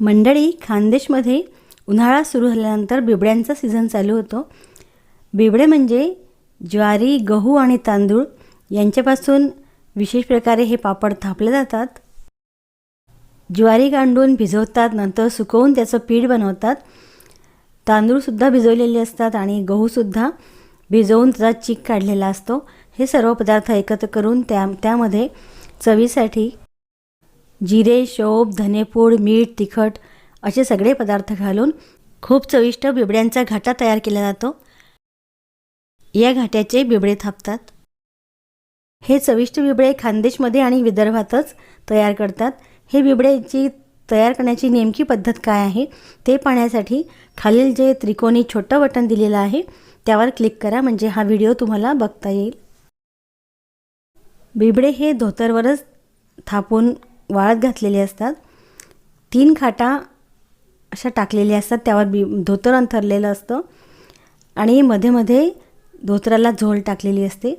मंडळी खानदेशमध्ये उन्हाळा सुरू झाल्यानंतर बिबड्यांचा सीझन चालू होतो. बिबडे म्हणजे ज्वारी गहू आणि तांदूळ यांच्यापासून विशेष प्रकारे हे पापड थापले जातात. ज्वारी गांडून भिजवतात नंतर सुकवून त्याचं पीठ बनवतात. तांदूळसुद्धा भिजवलेले असतात आणि गहूसुद्धा भिजवून त्याचा चीक काढलेला असतो. हे सर्व पदार्थ एकत्र करून त्या त्यामध्ये चवीसाठी जिरे शोप धनेपूड मीठ तिखट असे सगळे पदार्थ घालून खूप चविष्ट बिबड्यांचा घाटा तयार केला जातो. या घाट्याचे बिबडे थापतात. हे चविष्ट बिबडे खानदेशमध्ये आणि विदर्भातच तयार करतात. हे बिबड्याची तयार करण्याची नेमकी पद्धत काय आहे ते पाहण्यासाठी खालील जे त्रिकोणी छोटं बटन दिलेलं आहे त्यावर क्लिक करा म्हणजे हा व्हिडिओ तुम्हाला बघता येईल. बिबडे हे धोतरवरच थापून वाळत घातलेले असतात. तीन खाटा अशा टाकलेल्या असतात. त्यावर बी धोतर अंथरलेलं असतं. आणि मध्ये मध्ये धोतराला झोल टाकलेली असते.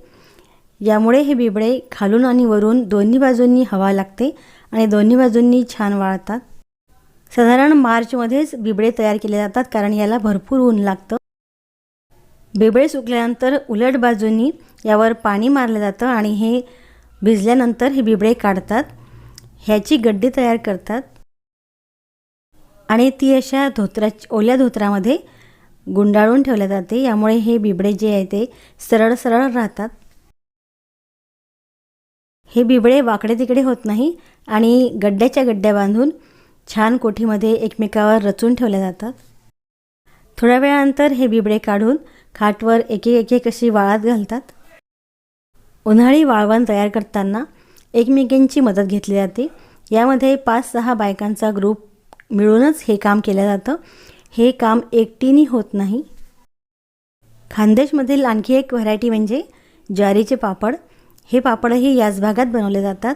यामुळे हे बिबडे खालून आणि वरून दोन्ही बाजूंनी हवा लागते आणि दोन्ही बाजूंनी छान वाळतात. साधारण मार्चमध्येच बिबडे तयार केले जातात कारण याला भरपूर ऊन लागतं. बिबळे सुकल्यानंतर उलट बाजूंनी यावर पाणी मारलं जातं आणि हे भिजल्यानंतर हे बिबळे काढतात. ह्याची गड्डी तयार करतात. आणि ती अशा धोत्रा ओल्या धोत्रामध्ये गुंडाळून ठेवल्या जाते. यामुळे हे बिबडे जे आहे ते सरळ सरळ राहतात. हे बिबडे वाकडे तिकडे होत नाही आणि गड्ड्याच्या गड्ड्या बांधून छान कोठीमध्ये एकमेकावर रचून ठेवल्या जातात. थोड्या वेळानंतर हे बिबडे काढून खाटवर एक एक एक अशी घालतात. उन्हाळी वाळवण तयार करताना एकमेकींची मदत घेतली जाते. यामध्ये पाच सहा बायकांचा ग्रुप मिळूनच हे काम केलं जातं. हे काम एकटीने होत नाही. खानदेशमधील आणखी एक व्हरायटी म्हणजे ज्वारीचे पापड. हे पापडही याच भागात बनवले जातात.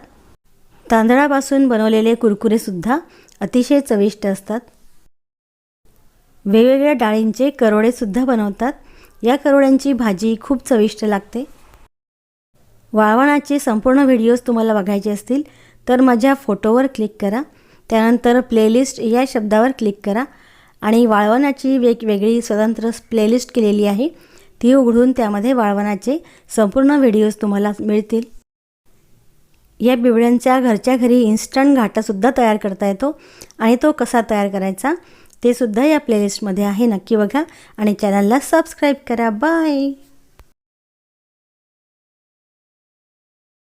तांदळापासून बनवलेले कुरकुरेसुद्धा अतिशय चविष्ट असतात. वेगवेगळ्या डाळींचे करोडेसुद्धा बनवतात. या करोड्यांची भाजी खूप चविष्ट लागते. वाळवणाचे संपूर्ण व्हिडिओज तुम्हाला बघायचे असतील तर माझ्या फोटोवर क्लिक करा. त्यानंतर प्लेलिस्ट या शब्दावर क्लिक करा. आणि वाळवणाची वेगवेगळी स्वतंत्र प्लेलिस्ट केलेली आहे. ती उघडून त्यामध्ये वाळवणाचे संपूर्ण व्हिडिओज तुम्हाला मिळतील. या बिबड्यांच्या घरच्या घरी इन्स्टंट घाटासुद्धा तयार करता येतो. आणि तो कसा तयार करायचा ते सुद्धा या प्लेलिस्टमध्ये आहे. नक्की बघा. आणि चॅनलला सबस्क्राईब करा. बाय